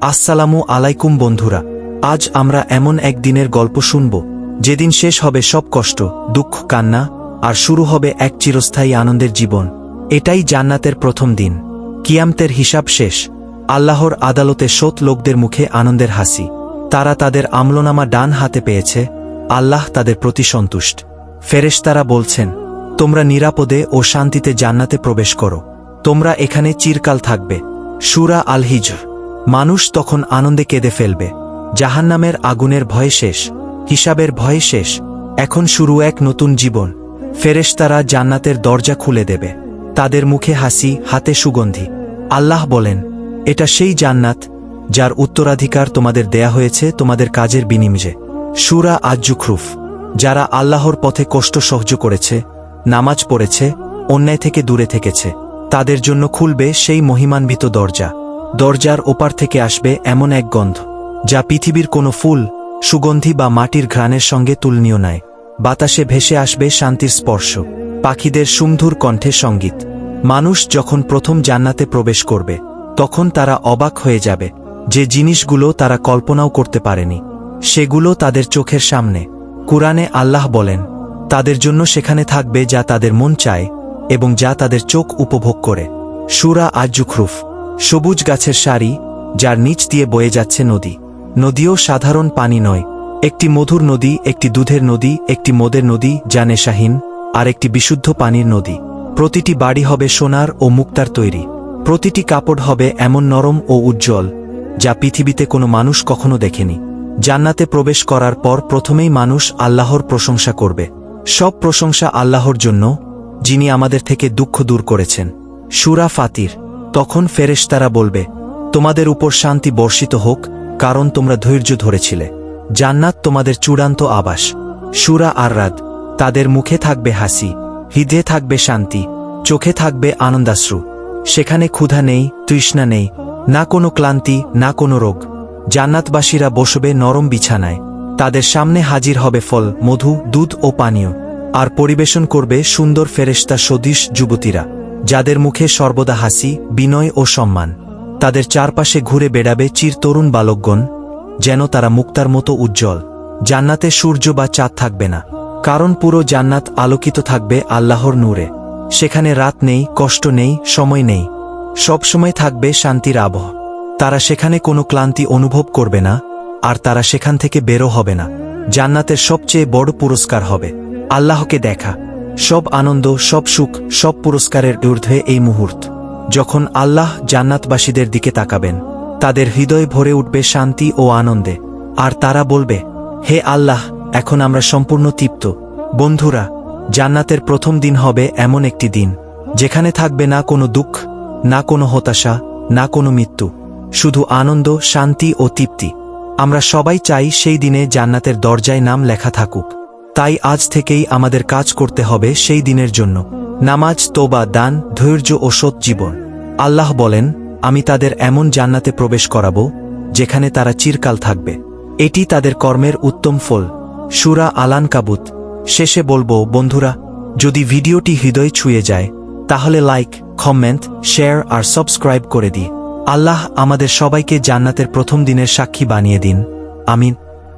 আসসালামু আলাইকুম বন্ধুরা, আজ আমরা এমন এক দিনের গল্প শুনব, যেদিন শেষ হবে সব কষ্ট, দুঃখ, কান্না, আর শুরু হবে এক চিরস্থায়ী আনন্দের জীবন। এটাই জান্নাতের প্রথম দিন। কিয়ামতের হিসাব শেষ। আল্লাহর আদালতে সৎ লোকদের মুখে আনন্দের হাসি। তারা তাদের আমলনামা ডান হাতে পেয়েছে। আল্লাহ তাদের প্রতি সন্তুষ্ট। ফেরেশতারা বলছেন, তোমরা নিরাপদে ও শান্তিতে জান্নাতে প্রবেশ করো। তোমরা এখানে চিরকাল থাকবে। সুরা আল হিজর মানুষ তখন আনন্দে কেঁদে ফেলবে। জাহান্নামের আগুনের ভয় শেষ, হিসাবের ভয় শেষ। এখন শুরু এক নতুন জীবন। ফেরেশতারা জান্নাতের দরজা খুলে দেবে। তাদের মুখে হাসি, হাতে সুগন্ধি। আল্লাহ বলেন, এটা সেই জান্নাত যার উত্তরাধিকার তোমাদের দেয়া হয়েছে তোমাদের কাজের বিনিময়ে। সুরা আজ্জুখরুফ, যারা আল্লাহর পথে কষ্ট সহ্য করেছে, নামাজ পড়েছে, অন্যায় থেকে দূরে থেকেছে, তাদের জন্য খুলবে সেই মহিমান্বিত দরজা। দরজার ওপার থেকে আসবে এমন এক গন্ধ, যা পৃথিবীর কোনো ফুল, সুগন্ধি বা মাটির ঘ্রাণের সঙ্গে তুলনীয় নয়। বাতাসে ভেসে আসবে শান্তির স্পর্শ, পাখিদের সুমধুর কণ্ঠে সংগীত। মানুষ যখন প্রথম জান্নাতে প্রবেশ করবে, তখন তারা অবাক হয়ে যাবে যে জিনিসগুলো তারা কল্পনাও করতে পারেনি। সেগুলো তাদের চোখের সামনে। কুরআনে আল্লাহ বলেন, তাদের জন্য সেখানে থাকবে যা তাদের মন চায় এবং যা তাদের চোখ উপভোগ করে। সুরা আজুখরুফ সবুজ গাছের সারি, যার নিচ দিয়ে বয়ে যাচ্ছে নদী। নদীও সাধারণ পানি নয়। একটি মধুর নদী, একটি দুধের নদী, একটি মদের নদী, যা নেশাহীন, আর একটি বিশুদ্ধ পানির নদী। প্রতিটি বাড়ি হবে সোনার ও মুক্তার তৈরি। প্রতিটি কাপড় হবে এমন নরম ও উজ্জ্বল, যা পৃথিবীতে কোনো মানুষ কখনো দেখেনি। জান্নাতে প্রবেশ করার পর প্রথমেই মানুষ আল্লাহর প্রশংসা করবে। সব প্রশংসা আল্লাহর জন্য, যিনি আমাদের থেকে দুঃখ দূর করেছেন। সুরা ফাতির। তখন ফেরেশতারা বলবে, তোমাদের উপর শান্তি বর্ষিত হোক, কারণ তোমরা ধৈর্য ধরেছিলে। জান্নাত তোমাদের চূড়ান্ত আবাস। সুরা আররাদ, তাদের মুখে থাকবে হাসি, হৃদয়ে থাকবে শান্তি, চোখে থাকবে আনন্দাশ্রু। সেখানে ক্ষুধা নেই, তৃষ্ণা নেই, না কোনো ক্লান্তি, না কোনো রোগ। জান্নাতবাসীরা বসবে নরম বিছানায়। তাদের সামনে হাজির হবে ফল, মধু, দুধ ও পানীয়। আর পরিবেশন করবে সুন্দর ফেরেশতা সদীশ যুবতীরা। যাদের মুখে সর্বদা হাসি, বিনয় ও সম্মান। তাদের চারপাশে ঘুরে বেড়াবে চিরতরুণ বালকগণ, যেন তারা মুক্তার মতো উজ্জ্বল। জান্নাতে সূর্য বা চাঁদ থাকবে না। কারণ পুরো জান্নাত আলোকিত থাকবে আল্লাহর নূরে। সেখানে রাত নেই, কষ্ট নেই, সময় নেই। সবসময় থাকবে শান্তির আবহ। তারা সেখানে কোনো ক্লান্তি অনুভব করবে না, আর তারা সেখান থেকে বেরো হবে না। জান্নাতের সবচেয়ে বড় পুরস্কার হবে। আল্লাহকে দেখা। সব আনন্দ, সব সুখ, সব পুরস্কারের ঊর্ধ্বে এই মুহূর্ত। যখন আল্লাহ জান্নাতবাসীদের দিকে তাকাবেন, তাদের হৃদয় ভরে উঠবে শান্তি ও আনন্দে। আর তারা বলবে, হে আল্লাহ, এখন আমরা সম্পূর্ণ তৃপ্ত। বন্ধুরা, জান্নাতের প্রথম দিন হবে এমন একটি দিন, যেখানে থাকবে না কোনো দুঃখ, না কোনো হতাশা, না কোনো মৃত্যু। শুধু আনন্দ, শান্তি ও তৃপ্তি। আমরা সবাই চাই সেই দিনে জান্নাতের দরজায় নাম লেখা থাকুক। তাই আজ থেকেই আমাদের কাজ করতে হবে সেই দিনের জন্য। নামাজ তোবা দান, ধৈর্য ও সৎ জীবন। আল্লাহ বলেন, আমি তাদের এমন জান্নাতে প্রবেশ করাব, যেখানে তারা চিরকাল থাকবে। এটি তাদের কর্মের উত্তম ফল। সুরা আলান কাবুত শেষে বলব, বন্ধুরা, যদি ভিডিওটি হৃদয় ছুঁয়ে যায়, তাহলে লাইক, কমেন্ট, শেয়ার আর সাবস্ক্রাইব করে দিই। আল্লাহ আমাদের সবাইকে জান্নাতের প্রথম দিনের সাক্ষী বানিয়ে দিন। আমিন।